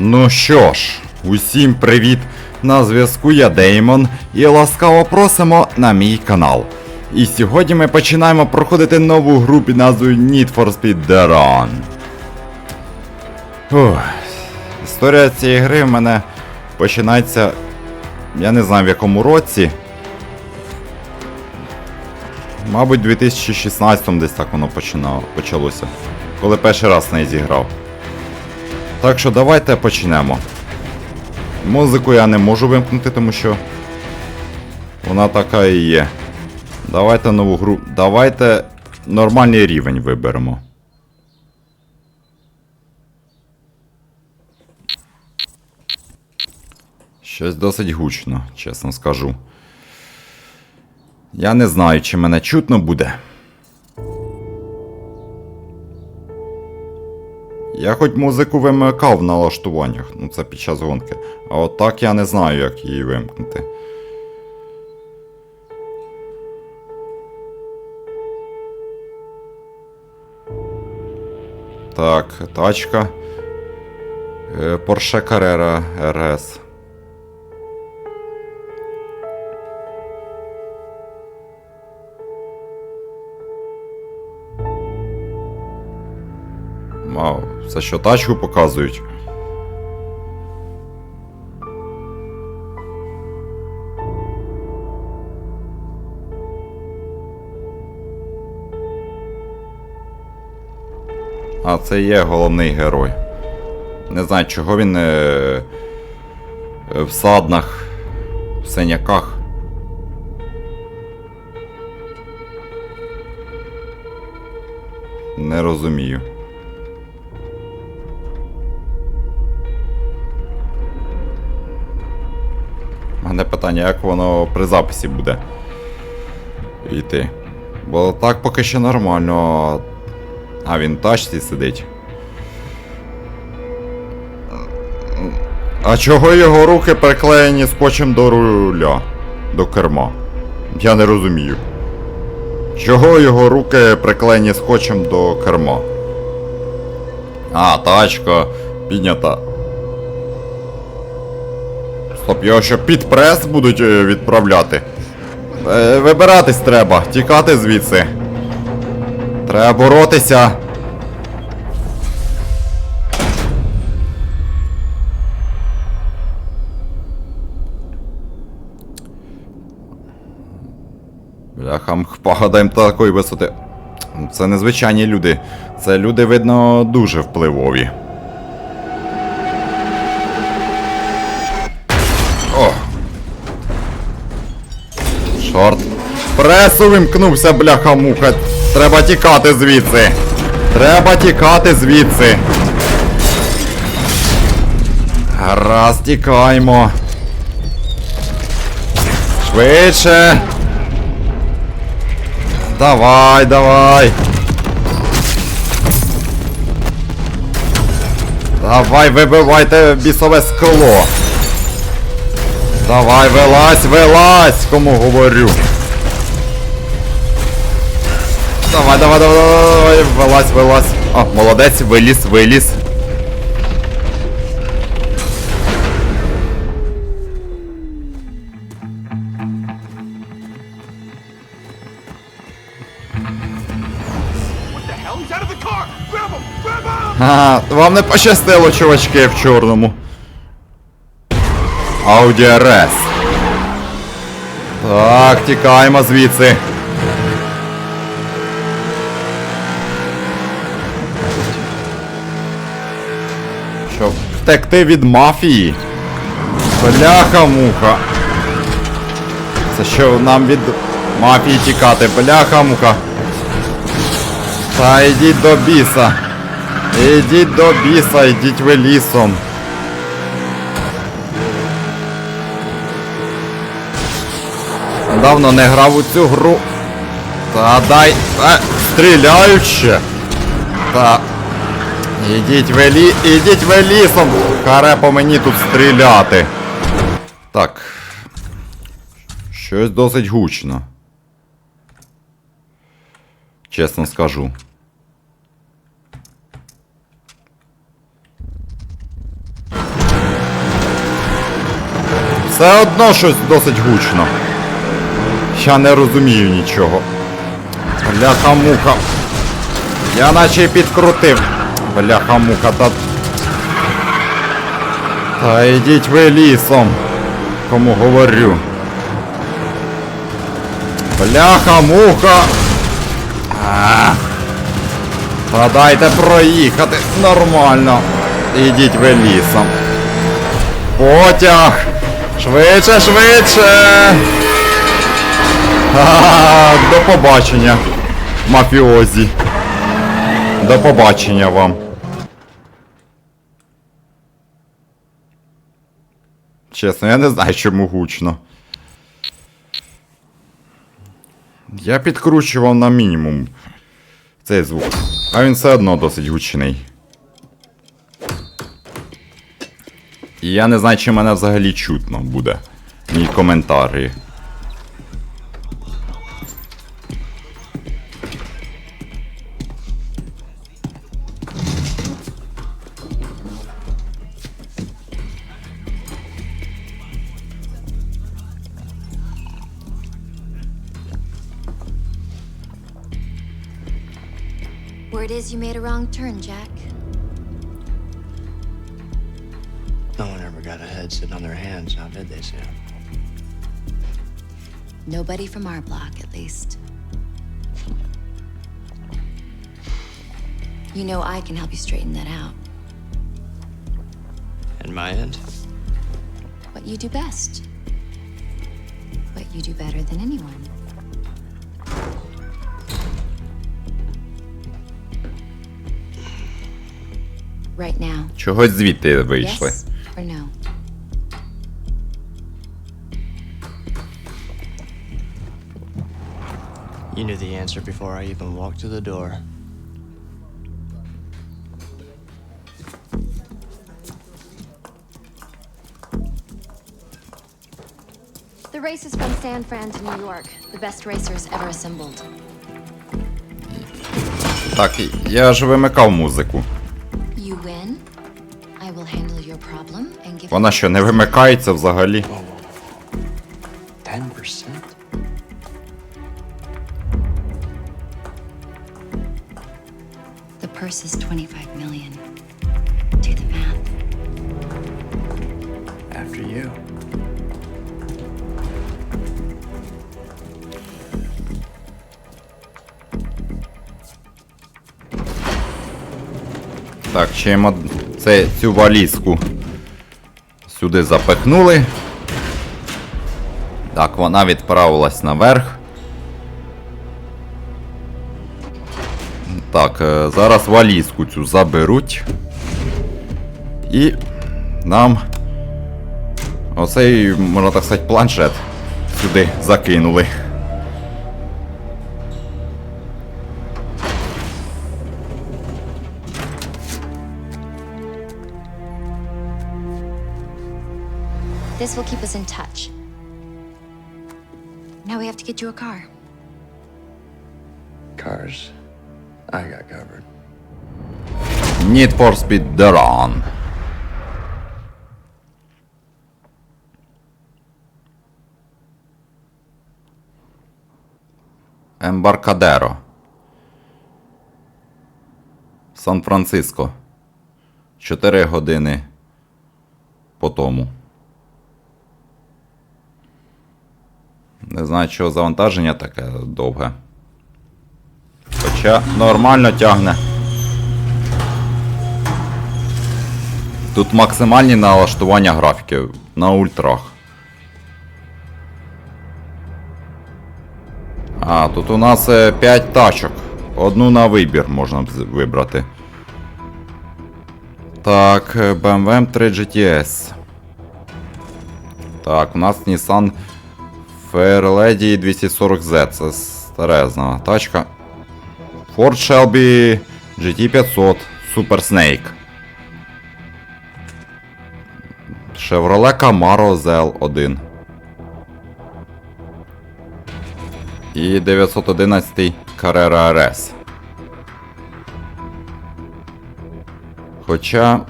Ну що ж, усім привіт! На зв'язку я Деймон і ласкаво просимо на мій канал. І сьогодні ми починаємо проходити нову гру під назвою Need for Speed The Run. Фух. Історія цієї гри в мене починається. Я не знаю в якому році. Мабуть, у 2016 десь так воно починало, почалося. Коли перший раз в неї зіграв. Так що давайте почнемо. Музику я не можу вимкнути, тому що вона така і є. Давайте нову гру. Давайте нормальний рівень виберемо. Щось досить гучно, чесно скажу. Я не знаю, чи мене чутно буде. Я хоч музику вимикав в налаштуваннях, ну це під час гонки. А от так я не знаю, як її вимкнути. Так, тачка. Порше Карера RS. Це що тачку показують? А, це є головний герой. Не знаю, чого він е, в саднах, в синяках. Не розумію. У питання, як воно при записі буде йти. Бо так поки що нормально. А він в тачці сидить. А чого його руки приклеєні скотчем до руля? До керма? Я не розумію. Чого його руки приклеєні скотчем до керма? А, тачка піднята. Стоп, його що під прес будуть е, відправляти? Е, вибиратись треба, тікати звідси. Треба боротися. Бляха, м, погадаємо такої висоти. Це незвичайні люди. Це люди, видно, дуже впливові. Пресу вимкнувся, бляха-муха. Треба тікати звідси. Треба тікати звідси. Гаразд, тікаємо. Швидше. Давай, давай. Давай, вибивайте бісове скло. Давай, вилазь, вилазь, кому говорю. Давай, давай, давай, давай, вилазь, вилазь. О, молодець, виліз, виліз. Ага, вам не пощастило, чувачки, в чорному. RS. Так, тікаємо звідси. Щоб втекти від мафії. Бляха-муха. Це що нам від мафії тікати? Бляха-муха. Та йдіть до біса. Ідіть до біса, йдіть ви лісом. Давно не грав у цю гру. Та дай. Та, стріляють ще. Та. Ідіть ви лі... Ідіть ви лісом. Харе по мені тут стріляти. Так. Щось досить гучно. Чесно скажу. Все одно щось досить гучно. Я не розумію нічого. Бляха-муха. Я наче підкрутив. Бляха-муха, та. Та йдіть ви лісом. Кому говорю. Бляха-муха. Та дайте проїхати нормально. Ідіть ви лісом. Потяг! Швидше, швидше! А, до побачення, мафіозі. До побачення вам. Чесно, я не знаю, чому гучно. Я підкручував на мінімум цей звук. А він все одно досить гучний. І я не знаю, чи мене взагалі чутно буде. Мій коментарі. Made a wrong turn, Jack. No one ever got a head sitting on their hands, now did they, Sam? Nobody from our block, at least. You know I can help you straighten that out. And my end? What you do best. What you do better than anyone. Right now. Чогось звідти вийшли. Yes or no? You knew the answer before I even walked through the door. The race is from San Fran to New York. The best racers ever assembled. Так, я ж вимикав музику. Вона що, не вимикається взагалі? Це, цю валізку сюди запихнули. Так, вона відправилась наверх. Так, е, зараз валізку цю заберуть. І нам оцей, можна так сказати, планшет сюди закинули. This will keep us in touch. Now we have to get you a car. Cars. I got covered. Need for Speed The Run. Ембаркадеро. Сан-Франциско. 4 години по тому. Не знаю, чого завантаження таке довге. Хоча нормально тягне. Тут максимальні налаштування графіків на ультрах. А, тут у нас 5 тачок. Одну на вибір можна вибрати. Так, е, BMW M3 GTS. Так, у нас Nissan Fairlady 240Z. Це старезна тачка. Ford Shelby GT500 Super Snake. Chevrolet Camaro ZL1. І 911 Carrera RS. Хоча.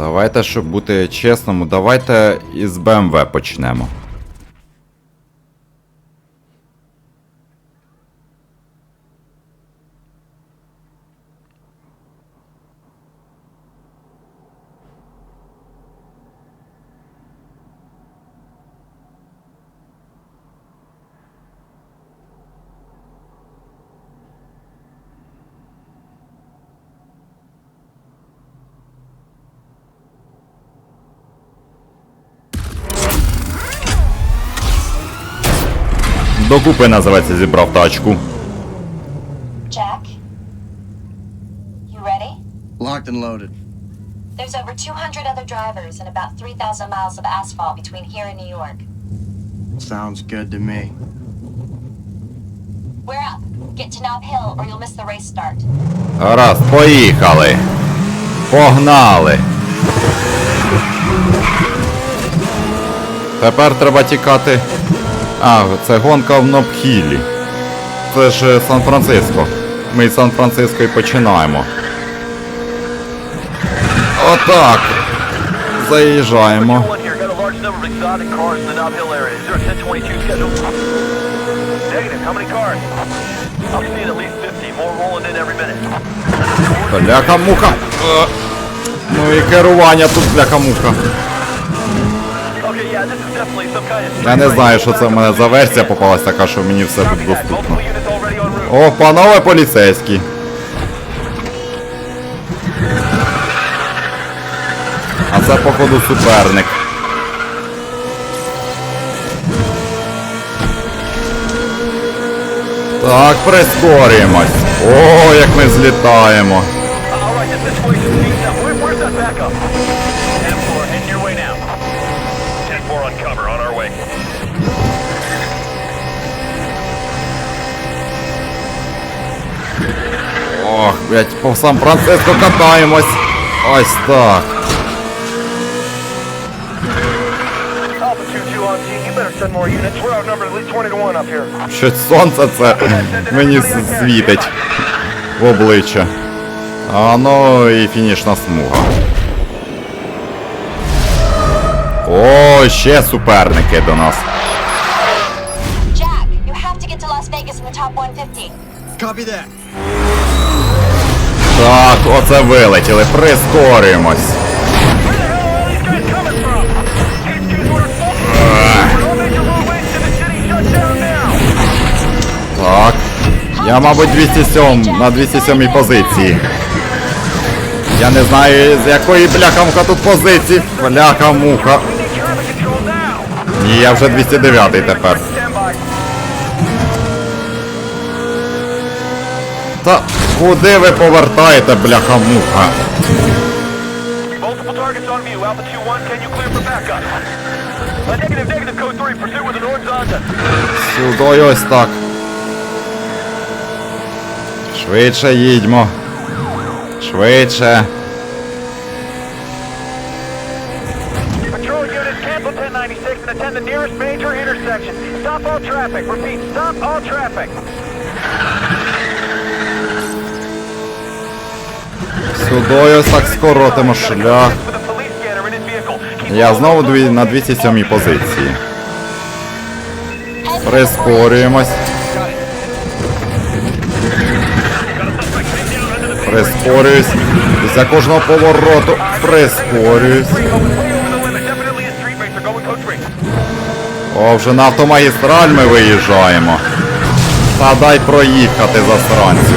Давайте, щоб бути чесному, давайте із БМВ почнемо. Докупи називається зібрав тачку. Jack? You ready? Locked and loaded. There's over 200 other drivers and about 3,000 miles of asphalt between here and New York. Sounds good to me. We're up. Get to Nob Hill or you'll miss the race start. Гаразд, поїхали. Погнали. Тепер треба тікати. А, це гонка в Нобхілі. Це ж е, Сан-Франциско. Ми з Сан-Франциско і починаємо. Отак. Заїжджаємо. One here. Got a large number of exotic cars in the Knob Hill area. Is there a 1022 scheduled? Negative. How many cars? I'm seeing at least 50. More rolling in every minute. Бляха-муха. Е, Ну і керування тут бляха-муха. Я не знаю, що це в мене за версія попалась така, що мені все тут доступно. О, панове поліцейські. А це, походу, суперник. Так, прискорюємось. О, як ми злітаємо. At least 20 to 1 up here. Щось сонце це мені світить в обличчя. А ну і фінішна смуга. О, ще суперники до нас. Jack, you have to get to Las Vegas in the top 150. Copy that. Так, оце вилетіли, прискорюємось. Так. Я, мабуть, 207 на 207 позиції. Я не знаю, з якої бляха-муха тут позиції. Бляха-муха. Ні, я вже 209 тепер. Та куди ви повертаєте, бляха-муха? Multiple targets on view. Alpha 2-1, can you clear for backup? A negative, negative, code 3. Pursue with an horizontal. Сюди ось так. Швидше їдьмо. Швидше. Patrol units, cancel 1096 and attend the nearest major intersection. Stop all traffic. Repeat, stop all traffic. Сюди ось так скоротимо шлях. Я знову на 207 позиції. Прискорюємось. Прискорююсь. Після кожного повороту прискорююсь. Way over the limit. Definitely a street racer. Going code 3. О, вже на автомагістраль ми виїжджаємо. Та дай проїхати засранцю.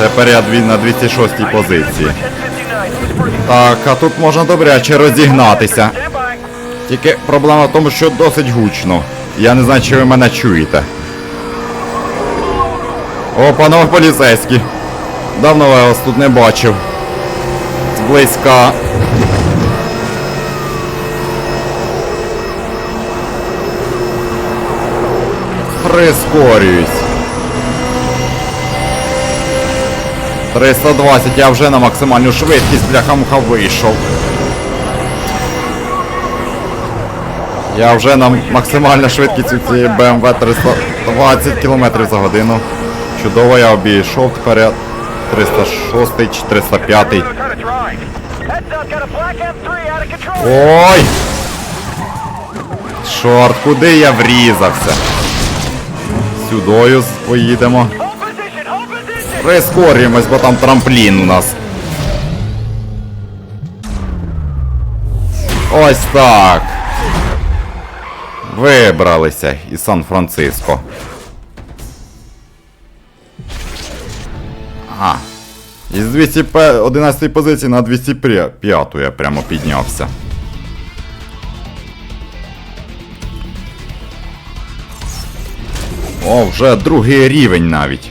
Тепер я на 206-й позиції. 1059. Who's first? Так, а тут можна добряче розігнатися. Тільки проблема в тому, що досить гучно. Я не знаю, чи ви мене чуєте. О, панове поліцейські. Давно я вас тут не бачив. Зблизька. Прискорююсь. 320, я вже на максимальну швидкість бляха-муха вийшов. Я вже на максимальна швидкість у цієї BMW 320 км за годину. Чудово я обійшов тепер 306 чи 305. Try to drive. Heads up, got a black M3 out of control. Ой! Чорт, куди я врізався? Сюдою поїдемо. Прискорюємось, бо там трамплін у нас. Ось так. Вибралися із Сан-Франциско. Ага. Із 211 позиції на 205 я прямо піднявся. О, вже другий рівень навіть.